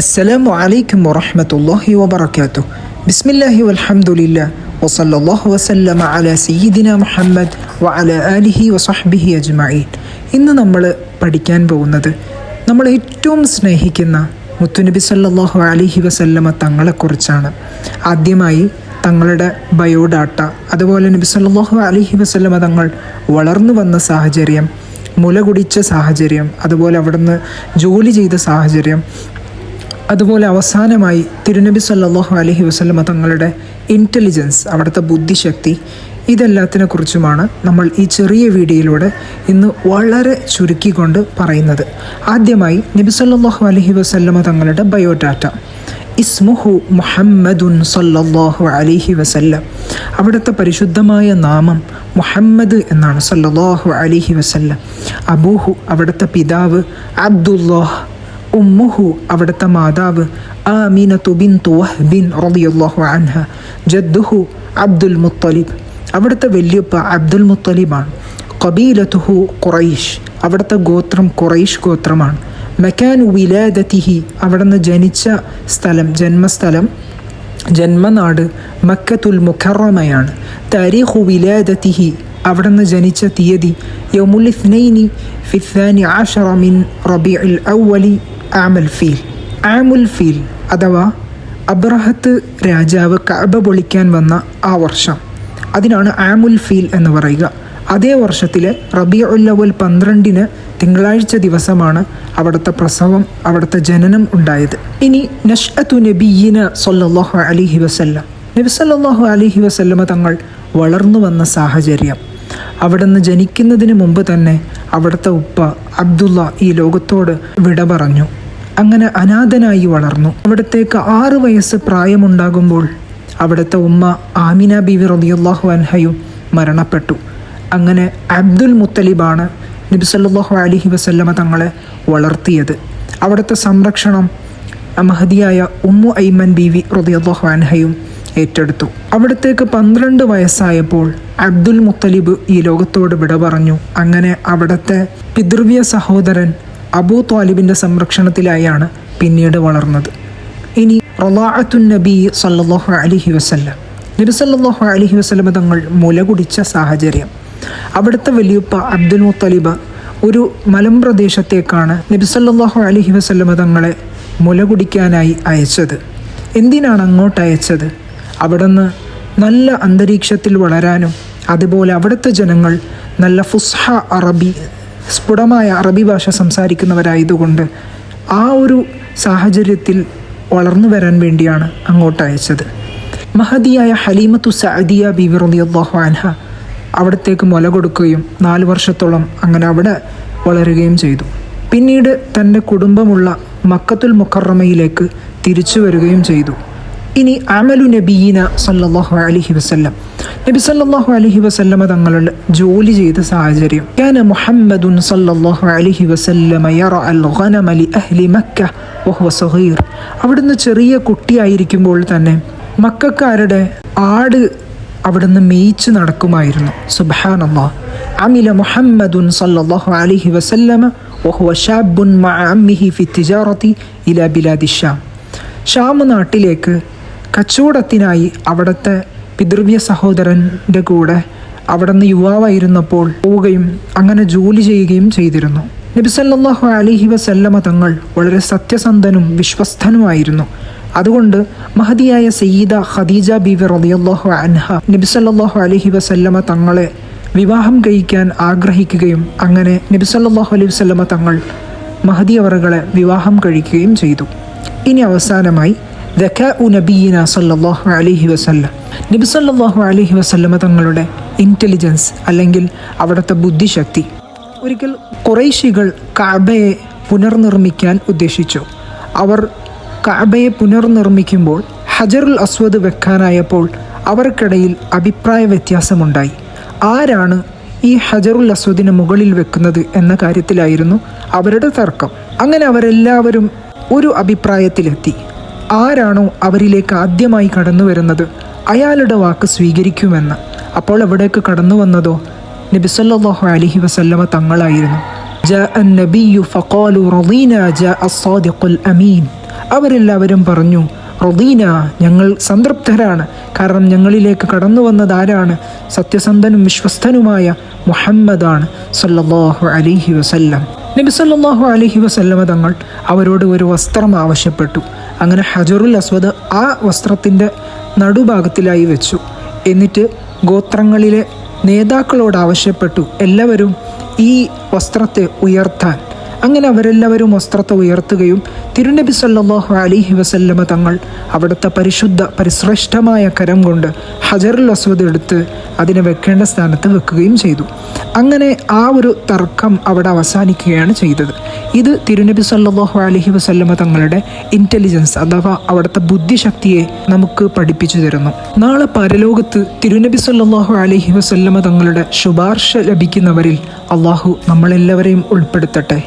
അസ്സലാമു അലൈക്കും വറഹമത്തല്ലാഹി വബർക്കാത്തു ബിസ്മില്ലാഹി വൽഹമുല്ല വസല്ലാഹു വസല്ലമ അല സയ്യിദിന മുഹമ്മദ് വ അല അലിഹി വസഹ്ബിഹി അജ്മഈൻ. ഇന്ന് നമ്മൾ പഠിക്കാൻ പോകുന്നത് നമ്മൾ ഏറ്റവും സ്നേഹിക്കുന്ന മുത്തുനബി സല്ലാഹു അലിഹി വസല്ലമ തങ്ങളെക്കുറിച്ചാണ്. ആദ്യമായി തങ്ങളുടെ ബയോഡാറ്റ അതുപോലെ നബി സല്ലാഹു അലിഹി വസല്ലമ തങ്ങൾ വളർന്നു വന്ന സാഹചര്യം മുല കുടിച്ച സാഹചര്യം അതുപോലെ അവിടുന്ന് ജോലി ചെയ്ത സാഹചര്യം അതുപോലെ അവസാനമായി തിരുനബി സല്ലാഹു അലഹി വസല്ലമ തങ്ങളുടെ ഇന്റലിജൻസ് അവിടുത്തെ ബുദ്ധിശക്തി ഇതെല്ലാത്തിനെ കുറിച്ചുമാണ് നമ്മൾ ഈ ചെറിയ വീഡിയോയിലൂടെ ഇന്ന് വളരെ ചുരുക്കിക്കൊണ്ട് പറയുന്നത്. ആദ്യമായി നബി സല്ലാഹു അലഹി വസല്ലമ തങ്ങളുടെ ബയോഡാറ്റ. ഇസ്മുഹു മുഹമ്മദുൻ സല്ലല്ലാഹു അലിഹി വസല്ലം. അവിടുത്തെ പരിശുദ്ധമായ നാമം മുഹമ്മദ് എന്നാണ് സല്ലല്ലാഹു അലിഹി വസല്ലം. അബൂഹു അവിടുത്തെ പിതാവ് അബ്ദുല്ലാഹ് ഉമ്മുഹു അവിടുത്തെ മാതാവ് ആമീനത്തു ബിൻതു വഹ്ബിൻ റളിയല്ലാഹു അൻഹ ജദ്ദുഹു അബ്ദുൽ മുത്തലിബ് അവിടുത്തെ വല്യുപ്പ അബ്ദുൽ മുത്തലിബാണ് കബീലത്തുഹു ഖുറൈഷ് അവിടുത്തെ ഗോത്രം ഖുറൈഷ് ഗോത്രമാണ് മെക്കാനു വിലാദത്തിഹി അവിടുന്ന് ജനിച്ച സ്ഥലം ജന്മസ്ഥലം ജന്മനാട് മക്കത്തുൽ മുഖറമയാണ് താരീഖു വിലാദത്തിഹി അവിടുന്ന് ജനിച്ച തീയതി യൗമുൽ ഇസ്നൈനി ഫിസാനി ആഷറ മിൻ റബീഉൽ അവലി ആമൽ ഫീൽ ആമുൽ ഫീൽ അഥവാ അബ്രഹത്ത് രാജാവ് കഅബ പൊളിക്കാൻ വന്ന ആ വർഷം. അതിനാണ് ആമുൽ ഫീൽ എന്ന് പറയുക. അതേ വർഷത്തിലെ റബി ഉല്ലവൽ പന്ത്രണ്ടിന് തിങ്കളാഴ്ച ദിവസമാണ് അവിടുത്തെ പ്രസവം അവിടുത്തെ ജനനം ഉണ്ടായത്. ഇനി നഷ്അത്തു നബീന സല്ലല്ലാഹു അലൈഹി വസല്ലം. നബി സല്ലല്ലാഹു അലൈഹി വസല്ലമ തങ്ങൾ വളർന്നു വന്ന സാഹചര്യം. അവിടുന്ന് ജനിക്കുന്നതിന് മുമ്പ് തന്നെ അവിടുത്തെ ഉപ്പ അബ്ദുള്ള ഈ ലോകത്തോട് വിട പറഞ്ഞു. അങ്ങനെ അനാഥനായി വളർന്നു. അവിടത്തേക്ക് ആറു വയസ്സ് പ്രായമുണ്ടാകുമ്പോൾ അവിടുത്തെ ഉമ്മ ആമിന ബിവി റളിയല്ലാഹു അൻഹയും മരണപ്പെട്ടു. അങ്ങനെ അബ്ദുൽ മുത്തലിബാണ് നബി സല്ലല്ലാഹു അലൈഹി വസല്ലമ തങ്ങളെ വളർത്തിയത്. അവിടുത്തെ സംരക്ഷണം മഹദിയായ ഉമ്മു ഐമൻ ബീവി റളിയല്ലാഹു അൻഹയും ഏറ്റെടുത്തു. അവിടത്തേക്ക് പന്ത്രണ്ട് വയസ്സായപ്പോൾ അബ്ദുൽ മുത്തലിബ് ഈ ലോകത്തോട് വിട പറഞ്ഞു അങ്ങനെ അവിടുത്തെ പിതൃവ്യ സഹോദരൻ അബൂ ത്വാലിബിന്റെ സംരക്ഷണത്തിലായാണ് പിന്നീട് വളർന്നത്. ഇനി റൊലാഅത്തു നബി സല്ലാഹു അലൈഹി വസല്ലം. നബി സല്ലല്ലാഹു അലൈഹി വസല്ലമ തങ്ങൾ മുല കുടിച്ച സാഹചര്യം. അവിടുത്തെ വലിയപ്പ അബ്ദുൽ മുത്തലിബ ഒരു മലമ്പ്രദേശത്തേക്കാണ് നബി അലഹി വസല്ലമ തങ്ങളെ മുല കുടിക്കാനായി അയച്ചത്. എന്തിനാണ് അങ്ങോട്ട് അയച്ചത്? അവിടുന്ന് നല്ല അന്തരീക്ഷത്തിൽ വളരാനും അതുപോലെ അവിടുത്തെ ജനങ്ങൾ നല്ല ഫുസ്ഹ അറബി സ്ഫുടമായ അറബി ഭാഷ സംസാരിക്കുന്നവരായതുകൊണ്ട് ആ ഒരു സാഹചര്യത്തിൽ വളർന്നു വരാൻ വേണ്ടിയാണ് അങ്ങോട്ട് അയച്ചത്. മഹദിയായ ഹലീമത്തു സഅദിയ ബിബി റളിയല്ലാഹു അൻഹ അവിടത്തേക്ക് മുല കൊടുക്കുകയും നാല് വർഷത്തോളം അങ്ങനെ അവിടെ വളരുകയും ചെയ്തു. പിന്നീട് തന്റെ കുടുംബമുള്ള മക്കത്തുൽ മുക്കറമയിലേക്ക് തിരിച്ചു വരികയും ചെയ്തു. ഇനി അമലു നബീന സല്ലാഹു അലഹി വസ്ല്ലം. നബി സല്ലാഹു അലഹി വസ്ല്ലമ തങ്ങളുടെ ജോലി ചെയ്ത സാഹചര്യം. മുഹമ്മദുൻ സല്ലാഹു അലഹി വസ്ല്ലമ യറ അൽ ഗനമ ലി മക്ക വഹുവ സഹീർ അവിടുന്ന് ചെറിയ കുട്ടിയായിരിക്കുമ്പോൾ തന്നെ മക്കാരുടെ ആട് അവിടുന്ന് മേയിച്ച് നടക്കുമായിരുന്നു. സുബാനല്ലാ അമില മുഹമ്മദുൻ സല്ലാഹു അലഹി വസല്ലമ വഹുവ ഷാബുൻ മഅ അമ്മിഹി ഫി തിജാറത്തി ഇല ബിലാദി ഷാം ഷാം നാട്ടിലേക്ക് കച്ചവടത്തിനായി അവിടുത്തെ പിതൃവ്യ സഹോദരന്റെ കൂടെ അവിടുന്ന് യുവാവായിരുന്നപ്പോൾ പോവുകയും അങ്ങനെ ജോലി ചെയ്യുകയും ചെയ്തിരുന്നു. നബിസല്ലാഹു അലിഹി വസല്ലമ തങ്ങൾ വളരെ സത്യസന്ധനും വിശ്വസ്തനുമായിരുന്നു. അതുകൊണ്ട് മഹതിയായ സയ്യിദ ഖദീജ ബീവി റളിയല്ലാഹു അൻഹ നബിസല്ലാഹു അലൈഹി വസല്ലമ തങ്ങളെ വിവാഹം കഴിക്കാൻ ആഗ്രഹിക്കുകയും അങ്ങനെ നബിസല്ലാഹു അലൈഹി വസല്ലമ തങ്ങൾ മഹദി അവറുകളെ വിവാഹം കഴിക്കുകയും ചെയ്തു. ഇനി അവസാനമായി ദക്കാഉ നബീന സല്ലല്ലാഹു അലൈഹി വസല്ലം നബി സല്ലല്ലാഹു അലൈഹി വസല്ലമ തങ്ങളുടെ ഇന്റലിജൻസ് അല്ലെങ്കിൽ അവിടുത്തെ ബുദ്ധിശക്തി ഒരിക്കൽ കുറേശികൾ കഅബയെ പുനർനിർമ്മിക്കാൻ ഉദ്ദേശിച്ചു. അവർ കഅബയെ പുനർനിർമ്മിക്കുമ്പോൾ ഹജറുൽ അസ്വദ് വെക്കാനായപ്പോൾ അവർക്കിടയിൽ അഭിപ്രായ വ്യത്യാസമുണ്ടായി. ആരാണ് ഈ ഹജറുൽ അസ്വദിന് മുകളിൽ വെക്കുന്നത് എന്ന കാര്യത്തിലായിരുന്നു അവരുടെ തർക്കം. അങ്ങനെ അവരെല്ലാവരും ഒരു അഭിപ്രായത്തിലെത്തി. ആരാണോ അവരിലേക്ക് ആദ്യമായി കടന്നു വരുന്നത്? അയാളുടെ വാക്ക് സ്വീകരിക്കുമെന്ന്. അപ്പോൾ എവിടേക്ക് കടന്നു വന്നതോ? നബിസല്ലാഹു അലഹി വസല്ലമ തങ്ങളായിരുന്നു. അവരെല്ലാവരും പറഞ്ഞു റൊദീന ഞങ്ങൾ സംതൃപ്തരാണ്. കാരണം ഞങ്ങളിലേക്ക് കടന്നു വന്നത് ആരാണ്? സത്യസന്ധനും വിശ്വസ്തനുമായ മുഹമ്മദാണ് സല്ലാഹു അലഹി വസല്ലം. നബിസല്ലാഹു അലഹി വസല്ലമ തങ്ങൾ അവരോട് ഒരു വസ്ത്രം ആവശ്യപ്പെട്ടു. അങ്ങനെ ഹജറുൽ അസ്വദ് ആ വസ്ത്രത്തിന്റെ നടുഭാഗത്തിലായി വെച്ചു. എന്നിട്ട് ഗോത്രങ്ങളിലെ നേതാക്കളോട് ആവശ്യപ്പെട്ടു എല്ലാവരും ഈ വസ്ത്രത്തെ ഉയർത്താൻ. അങ്ങനെ അവരെല്ലാവരും വസ്ത്രത്തെ ഉയർത്തുകയും തിരുനബി സല്ലാഹു അലിഹി വസല്ലമ തങ്ങൾ അവിടുത്തെ പരിശുദ്ധ പരിശ്രേഷ്ഠമായ കരം കൊണ്ട് ഹജറുൽ അസ്വദ് എടുത്ത് അതിനെ വെക്കേണ്ട സ്ഥാനത്ത് വെക്കുകയും ചെയ്തു. അങ്ങനെ ആ ഒരു തർക്കം അവിടെ അവസാനിക്കുകയാണ് ചെയ്തത്. ഇത് തിരുനബി സല്ലാഹു അലഹി വസല്ലമ തങ്ങളുടെ ഇന്റലിജൻസ് അഥവാ അവിടുത്തെ ബുദ്ധിശക്തിയെ നമുക്ക് പഠിപ്പിച്ചു തരുന്നു. നാളെ പരലോകത്ത് തിരുനബി സല്ലാഹു അലഹി വസല്ലമ തങ്ങളുടെ ശുപാർശ ലഭിക്കുന്നവരിൽ അള്ളാഹു നമ്മളെല്ലാവരെയും ഉൾപ്പെടുത്തട്ടെ.